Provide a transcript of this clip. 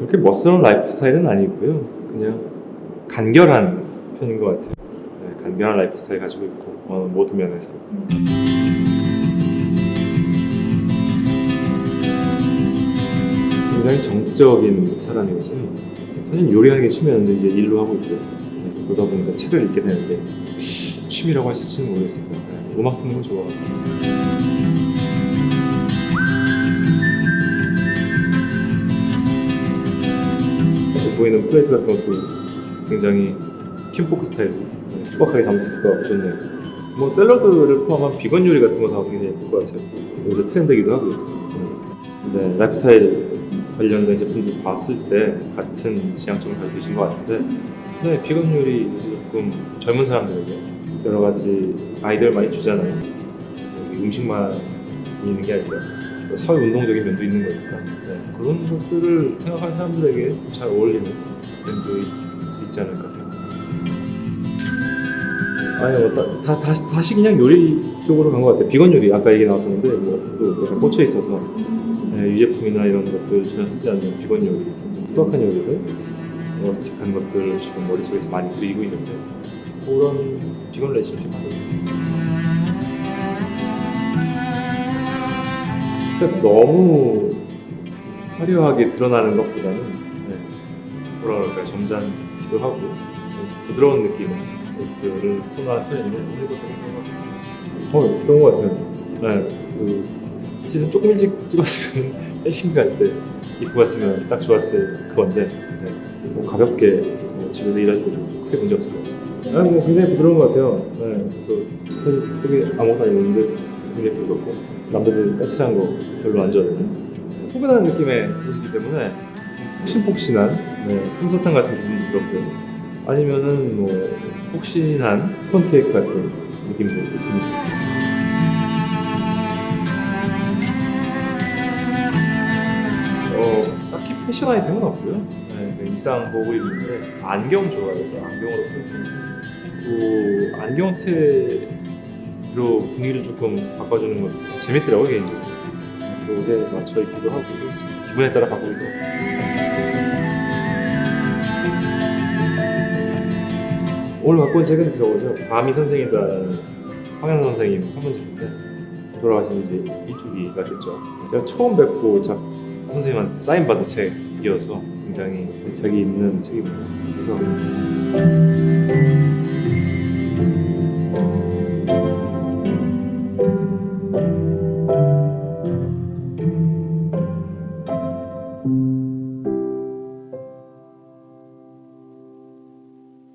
그렇게 멋스러운 라이프 스타일은 아니고요. 그냥 간결한 편인 것 같아요. 네, 간결한 라이프 스타일 가지고 있고 어, 모든 면에서. 굉장히 정적인 사람이었어요. 사실 요리하는 게 취미였는데 이제 일로 하고 있고요. 네, 그러다 보니까 책을 읽게 되는데 취미라고 할 수 있을지는 모르겠습니다. 네, 음악 듣는 거 좋아하고. 보이는 플레이트 같은 것도 굉장히 팀포크 스타일로 네, 투박하게 담을 수 있을 것 같고 좋네요. 뭐 샐러드를 포함한 비건 요리 같은 거 나오는 게 굉장히 예쁠 것 같아요. 요새 트렌드이기도 하고요. 음. 네, 라이프 스타일 관련된 제품들 봤을 때 같은 지향점을 가지고 계신 것 같은데 네, 비건 요리 이제 조금 젊은 사람들에게 여러 가지 아이디어를 많이 주잖아요. 음식만 있는 게 아니라 또 사회 운동적인 면도 있는 거니까 네, 그런 것들을 생각하는 사람들에게 잘 어울리는 브랜드일 수 있지 않을까 생각합니다. 아니 뭐 다, 다, 다시, 다시 그냥 요리 쪽으로 간 것 같아요. 비건 요리 아까 얘기 나왔었는데 뭐또 약간 꽂혀 있어서 네, 유제품이나 이런 것들 전혀 쓰지 않는 비건 요리, 투박한 요리들, 러스틱한 것들을 지금 머릿속에서 많이 그리고 있는데 그런 비건 레시피 맞아 있어요. 그러니까 너무 화려하게 드러나는 것보다는 네, 뭐라 그럴까요 점잖기도 하고 좀 부드러운 느낌의 옷들을 선호하는 편인데 오늘 것도 그런 것 같습니다. 어 그런 것 같아요. 네, 그 사실은 조금 일찍 찍었으면 회식 갈때 입고 갔으면 딱 좋았을 그건데 네, 뭐 가볍게 뭐 집에서 일할 때도 크게 문제 없을 것 같습니다. 아, 뭐 굉장히 부드러운 것 같아요. 네, 그래서 사실 속에 아무것도 안 입는데 굉장히 부드럽고 남자들 까칠한 거 별로 안 좋아하거든요. 포근한 느낌의 옷이기 때문에 폭신폭신한 네, 솜사탕 같은 기분도 들었고요. 아니면은 뭐 폭신한 콘케이크 같은 느낌도 있습니다. 어, 딱히 패션 아이템은 없고요. 네, 그 일상 보고 있는데 안경 좋아해서 안경으로 풀수 그 안경테 로 분위기를 조금 바꿔주는 건 재밌더라고요 개인적으로. 그래서 옷에 맞춰 입기도 하고 그렇습니다. 기분에 따라 바꾸기도 하고. 오늘 온 책은 들어오죠. 밤이 선생이다라는 황현선 선생님 선문집인데 돌아가신 지 이제 일주기가 됐죠. 제가 처음 뵙고 작 선생님한테 사인 받은 책이어서 굉장히 자기 있는 책입니다. 그래서 그랬습니다.